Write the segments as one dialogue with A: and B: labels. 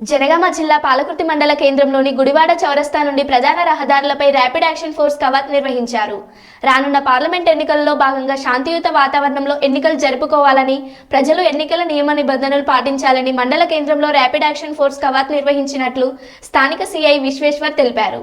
A: జనగామ జిల్లా పాలకుర్తి మండల కేంద్రంలోని గుడివాడ చౌరస్తా నుండి ప్రధాన రహదారులపై ర్యాపిడ్ యాక్షన్ ఫోర్స్ కవాత్ నిర్వహించారు. రానున్న పార్లమెంట్ ఎన్నికల్లో భాగంగా శాంతియుత వాతావరణంలో ఎన్నికలు జరుపుకోవాలని ప్రజలు ఎన్నికల నియమ నిబంధనలు పాటించాలని మండల కేంద్రంలో ర్యాపిడ్ యాక్షన్ ఫోర్స్ కవాత్ నిర్వహించినట్లు స్థానిక సిఐ విశ్వేశ్వర్ తెలిపారు.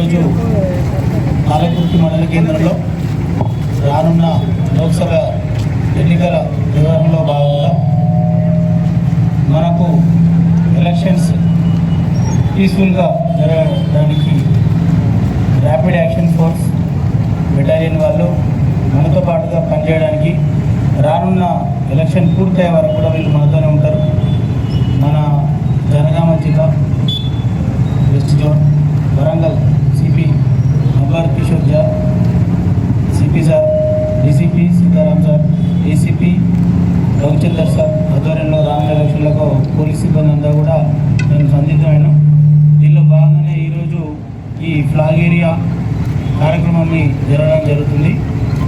B: ఈరోజు పాలకుర్తి మండల కేంద్రంలో రానున్న లోక్సభ ఎన్నికల వివరంలో భాగంగా మనకు ఎలక్షన్స్ పీస్ఫుల్గా జరగడానికి ర్యాపిడ్ యాక్షన్ ఫోర్స్ బెటాలియన్ వాళ్ళు మనతో పాటుగా పనిచేయడానికి రానున్న ఎలక్షన్ పూర్తయ్యే వరకు కూడా వీళ్ళు మనతోనే ఉంటారు. మన జనగామ జిల్లా వెస్ట్ జోన్ చంద్ర సార్ ఆధ్వర్యంలో రానున్న ఎలక్షన్లకు పోలీస్ సిబ్బంది అంతా కూడా నేను సందిగ్ధమైన దీనిలో భాగంగానే ఈరోజు ఈ ఫ్లాగ్ ఏరియా కార్యక్రమాన్ని జరగడం జరుగుతుంది.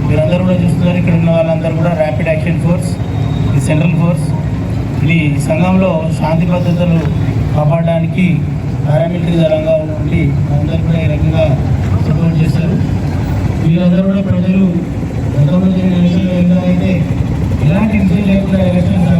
B: మీరందరూ కూడా చూస్తున్నారు ఇక్కడ ఉన్న వాళ్ళందరూ కూడా ర్యాపిడ్ యాక్షన్ ఫోర్స్ ఈ సెంట్రల్ ఫోర్స్ ఇది సంఘంలో శాంతి భద్రతలు కాపాడడానికి పారామిలిటరీ దళంగా ఉన్నటువంటి అందరూ కూడా ఈ రకంగా సపోర్ట్ చేశారు. వీళ్ళందరూ కూడా ప్రజలు గతంలో జరిగిన ఎలక్షన్లో అయితే ఇలాంటి ఎలక్షన్